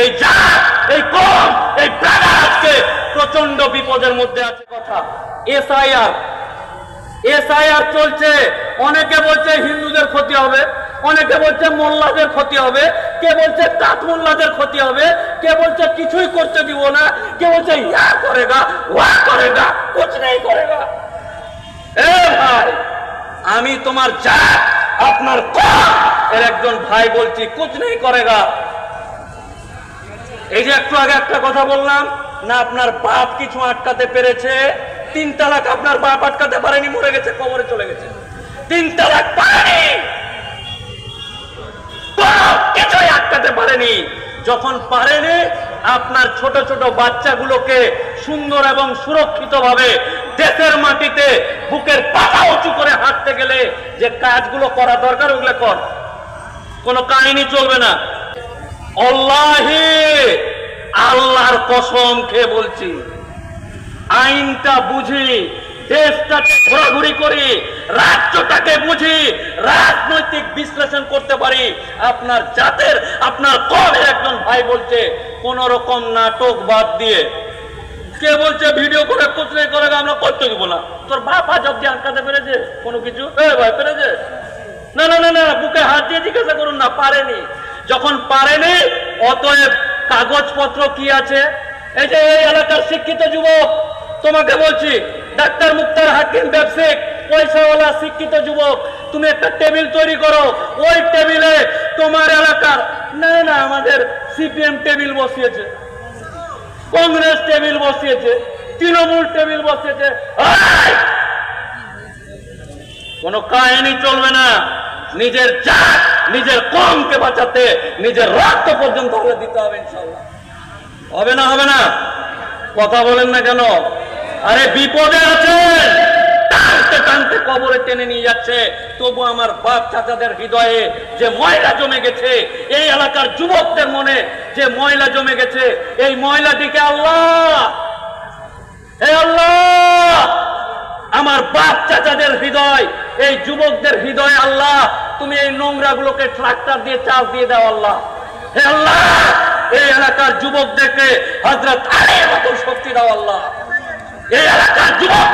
এই জাত, এই কম, এই প্রাণা আজকে প্রচণ্ড বিপদের মধ্যে আছে কথা। এসআইআর এসআইআর চলছে। অনেকে বলছে হিন্দুদের ক্ষতি হবে, অনেকে বলছে মোল্লাদের ক্ষতি হবে, কে বলছে কাত মোল্লাদের ক্ষতি হবে, কে বলছে কিছুই করতে দিব না, কে বলছে ইয়া করেগা, ওয়া করেগা, কুছ নেই করেগা। এ ভাই, আমি তোমার যা আপনার কম, এর একজন ভাই বলছি, কুছ নেই করেগা। এই যে একটু আগে একটা কথা বললাম, না আপনার বাপ কিছু আটকাতে পেরেছে? তিন তালাক আপনার বাপ আটকাতে পারেনি, মরে গেছে, কবরে চলে গেছে। তিন তালাক পারেনি! কিছুই আটকাতে পারেনি। যখন পারেনি, আপনার ছোট ছোট বাচ্চাগুলোকে সুন্দর এবং সুরক্ষিত ভাবে দেশের মাটিতে বুকের পাতা উঁচু করে হাঁটতে গেলে যে কাজগুলো করা দরকার, ওগুলো কর। কোনো কাহিনী চলবে না। অল্লাহি আল্লাহর কসম খেয়ে বলছি। আইনটা বুঝি, দেশটাকে ঘোরাঘুরি করি, রাজ্যটাকে বুঝি, রাজনৈতিক বিশ্লেষণ করতে পারি। আপনার জাতের, আপনার কমের একজন ভাই বলছে কোন রকম নাটক বাদ দিয়ে। কে বলছে, ভিডিও করে কোথায় করে আমরা করতে দিব না। তোর বাপ আজ অব্দি আটকাতে পেরেছে কোনো কিছু? ভাই, পেরেছে? না না না না, বুকে হাত দিয়ে জিজ্ঞাসা করুন না, পারেনি। যখন পারেনি, অতএব কাগজপত্র কি আছে? এই যে এই এলাকার শিক্ষিত যুবক, তোমাকে বলছি, ডাক্তার মুক্তার হাকিম ব্যবসায়িক পয়সাওয়ালা শিক্ষিত যুবক, তুমি একটা টেবিল তৈরি করো। ওই টেবিলে তোমার এলাকার, না না, আমাদের সিপিএম টেবিল বসিয়েছে, কংগ্রেস টেবিল বসিয়েছে, তৃণমূল টেবিল বসিয়েছে! কোনো কাহিনী চলবে না। নিজের জাত নিজের কমকে বাঁচাতে নিজের রক্ত পর্যন্ত হলে দিতে হবে ইনশাল্লাহ হবে না হবে না? কথা বলেন না কেন? আরে বিপদে আছেন টানতে টানতে কবরে টেনে নিয়ে যাচ্ছে। তবু আমার বাপ চাচাদের হৃদয়ে যে ময়লা জমে গেছে, এই এলাকার যুবকদের মনে যে ময়লা জমে গেছে, এই ময়লাটিকে আল্লাহ হে আল্লাহ! বাপ চাচাদের হৃদয়, এই যুবকদের হৃদয়, আল্লাহ, তুমি এই নোংরা গুলোকে ট্রাক্টর দিয়ে চাষ দিয়ে দাও, আল্লাহ। হে আল্লাহ, এই এলাকার যুবকদেরকে হজরত আলীর মতো শক্তি দাও, আল্লাহ। এই এলাকার যুবকদেরকে